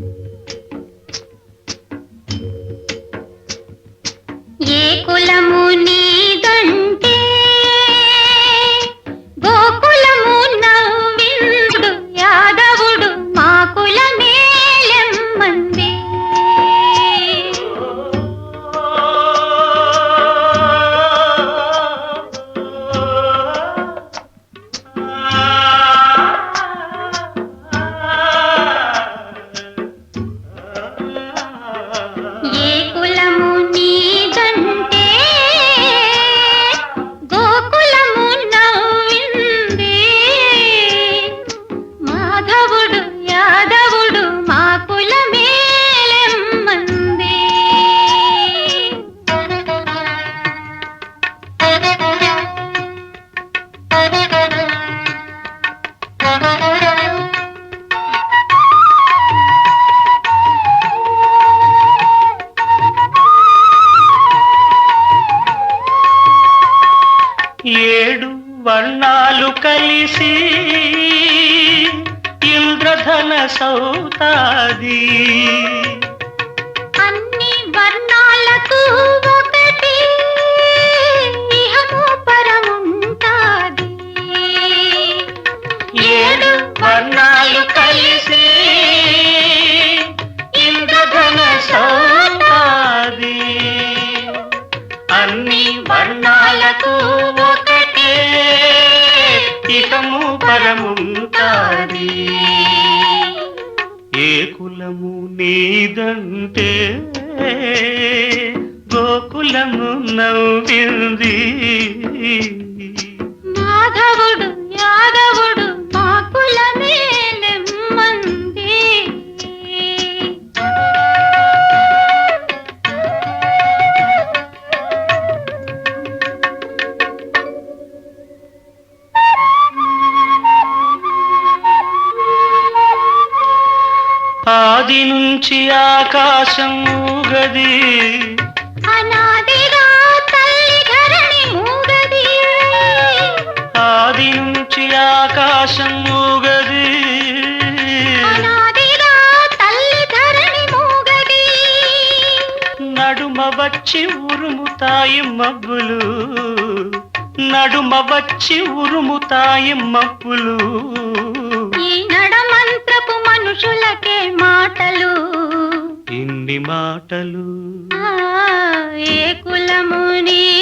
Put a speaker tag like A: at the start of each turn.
A: Thank
B: you. వర్ణాలు కలిసి ఇంద్రధన సౌతాది.
A: అన్ని వర్ణాలకు ఒకటి ఇహము పరముంటాది.
B: ఏడు వర్ణాలు కలిసి ఇంద్రధన సౌతాది. అన్ని వర్ణాలకు ఇకము ఏ కులము నీదంటే గోకులము నవ్వింది. ఆది నుంచి ఆకాశం గది
A: అనాదిగా తల్లి ధరణి మూగది.
B: ఆది నుంచి ఆకాశం గది
A: అనాదిగా తల్లి ధరణి మూగది.
B: నడుమ వచ్చి ఉరుముతాయి మబ్బులు. నడుమ వచ్చి ఉరుముతాయి మబ్బులు.
A: మనుషులకే మాటలు.
B: ఇన్ని మాటలు.
A: ఏ కులము నీదంటే